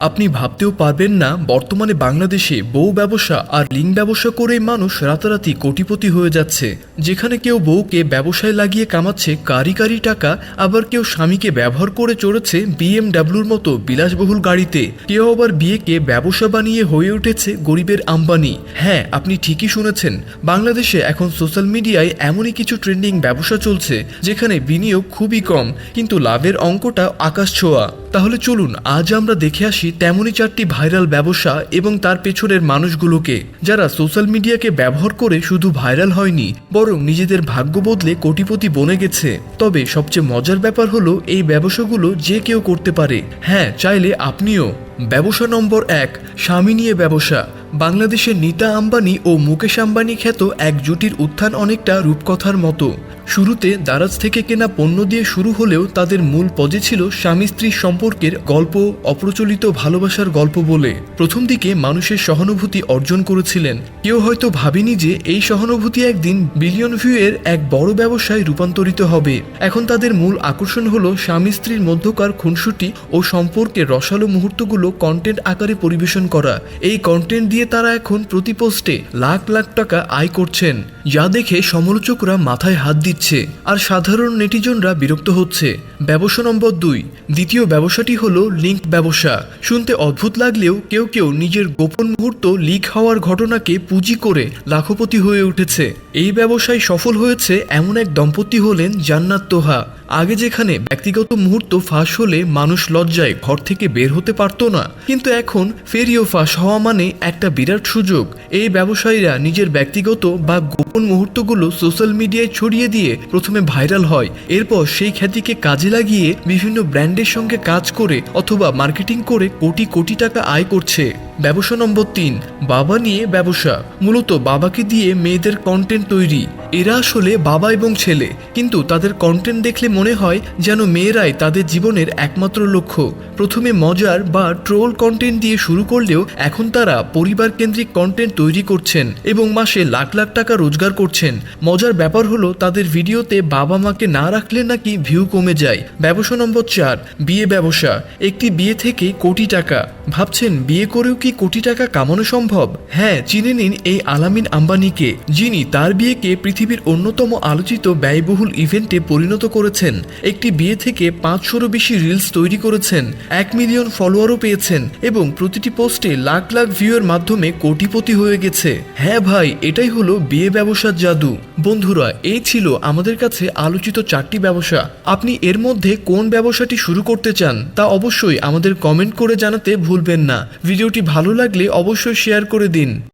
আপনি ভাবতেও পারবেন না, বর্তমানে বাংলাদেশে বউ ব্যবসা আর লিঙ্ক ব্যবসা করেই মানুষ রাতারাতি কোটিপতি হয়ে যাচ্ছে। যেখানে কেউ বউকে ব্যবসায় লাগিয়ে কামাচ্ছে কারি কারি টাকা, আবার কেউ স্বামীকে ব্যবহার করে চড়েছে বিএমডাব্লিউর মতো বিলাসবহুল গাড়িতে। কেউ আবার বিয়েকে ব্যবসা বানিয়ে হয়ে উঠেছে গরিবের আম্বানি। হ্যাঁ আপনি ঠিকই শুনেছেন, বাংলাদেশে এখন সোশ্যাল মিডিয়ায় এমনই কিছু ট্রেন্ডিং ব্যবসা চলছে, যেখানে বিনিয়োগ খুবই কম, কিন্তু লাভের অঙ্কটা আকাশ ছোঁয়া। তাহলে চলুন, আজ আমরা দেখে আসি তেমনই চারটি ভাইরাল ব্যবসা এবং তার পেছনের মানুষগুলোকে, যারা সোশ্যাল মিডিয়াকে ব্যবহার করে শুধু ভাইরাল হয়নি, বরং নিজেদের ভাগ্য বদলে কোটিপতি বনে গেছে। তবে সবচেয়ে মজার ব্যাপার হলো, এই ব্যবসাগুলো যে কেউ করতে পারে। হ্যাঁ চাইলে আপনিও। ব্যবসা নম্বর এক, স্বামী নিয়ে ব্যবসা। বাংলাদেশের নীতা আম্বানি ও মুকেশ আম্বানি খ্যাত এক জুটির উত্থান অনেকটা রূপকথার মতো। শুরুতে দারাজ থেকে কেনা পণ্য দিয়ে শুরু হলেও তাদের মূল পদে ছিল স্বামী স্ত্রীর সম্পর্কের গল্প, অপ্রচলিত ভালোবাসার গল্প বলে। প্রথম দিকে মানুষের সহানুভূতি অর্জন করেছিলেন। কেউ হয়তো ভাবেনি যে এই সহানুভূতি একদিন বিলিয়ন ভিউ এর এক বড় ব্যবসায় রূপান্তরিত হবে। এখন তাদের মূল আকর্ষণ হলো স্বামী স্ত্রীর মধ্যকার খুনসুটি ও সম্পর্কের রসালো মুহূর্তগুলো কন্টেন্ট আকারে পরিবেশন করা। এই কন্টেন্ট দিয়ে তারা এখন প্রতি পোস্টে লাখ লাখ টাকা আয় করছেন। যা দেখে সমালোচকরা মাথায় হাত দিচ্ছে আর সাধারণ নেটিজনরা বিরক্ত হচ্ছে। ব্যবসা নম্বর দুই। দ্বিতীয় ব্যবসাটি হলো লিঙ্ক ব্যবসা। শুনতে অদ্ভুত লাগলেও কেউ কেউ নিজের গোপন মুহূর্ত লিক হওয়ার ঘটনাকে পুঁজি করে লাখপতি হয়ে উঠেছে। এই ব্যবসায় সফল হয়েছে এমন এক দম্পতি হলেন জান্নাত তোহা। আগে যেখানে ব্যক্তিগত মুহূর্ত ফাঁস হলে মানুষ লজ্জায় ঘর থেকে বের হতে পারতো না। কিন্তু এখন ফেরিও ফাঁস হওয়া মানে একটা বিরাট সুযোগ। এই ব্যবসায়ীরা নিজের ব্যক্তিগত বা গোপন মুহূর্তগুলো সোশ্যাল মিডিয়ায় ছড়িয়ে দিয়ে প্রথমে ভাইরাল হয়। এরপর সেই খ্যাতিকে কাজে লাগিয়ে বিভিন্ন ব্র্যান্ডের সঙ্গে কাজ করে অথবা মার্কেটিং করে কোটি কোটি টাকা আয় করছে। ব্যবসা নম্বর তিন, বাবা নিয়ে ব্যবসা। মূলত বাবাকে দিয়ে মেয়েদের কন্টেন্ট তৈরি। এরা আসলে বাবা এবং ছেলে, কিন্তু তাদের কন্টেন্ট দেখলে মনে হয় যেন মেয়েরাই তাদের জীবনের একমাত্র লক্ষ্য। প্রথমে মজার বা ট্রোল কন্টেন্ট দিয়ে শুরু করলেও এখন তারা পরিবার কেন্দ্রিক কন্টেন্ট তৈরি করছেন এবং মাসে লাখ লাখ টাকা রোজগার করছেন। মজার ব্যাপার হলো, তাদের ভিডিওতে বাবা মাকে না রাখলে নাকি ভিউ কমে যায়। ব্যবসা নম্বর চার, বিয়ে ব্যবসা। একটি বিয়ে থেকে কোটি টাকা। ভাবছেন, বিয়ে করেও কি কোটি টাকা কামানো সম্ভব? হ্যাঁ চিনে নিন এই আলামিন আম্বানিকে, যিনি তার বিয়েকে পৃথিবীর অন্যতম আলোচিত ব্যয়বহুল ইভেন্টে পরিণত করেছেন। একটি বিয়ে থেকে পাঁচশোরও বেশি রিলস তৈরি করেছেন। এক মিলিয়ন ফলোয়ারও পেয়েছেন এবং প্রতিটি পোস্টে লাখ লাখ ভিউয়ের মাধ্যমে কোটিপতি হয়ে গেছে। হ্যাঁ ভাই, এটাই হলো বিয়ে ব্যবসার জাদু। বন্ধুরা, এই ছিল আমাদের কাছে আলোচিত চারটি ব্যবসা। আপনি এর মধ্যে কোন ব্যবসাটি শুরু করতে চান তা অবশ্যই আমাদের কমেন্ট করে জানাতে ভুলবেন না। ভিডিওটি ভালো লাগলে অবশ্যই শেয়ার করে দিন।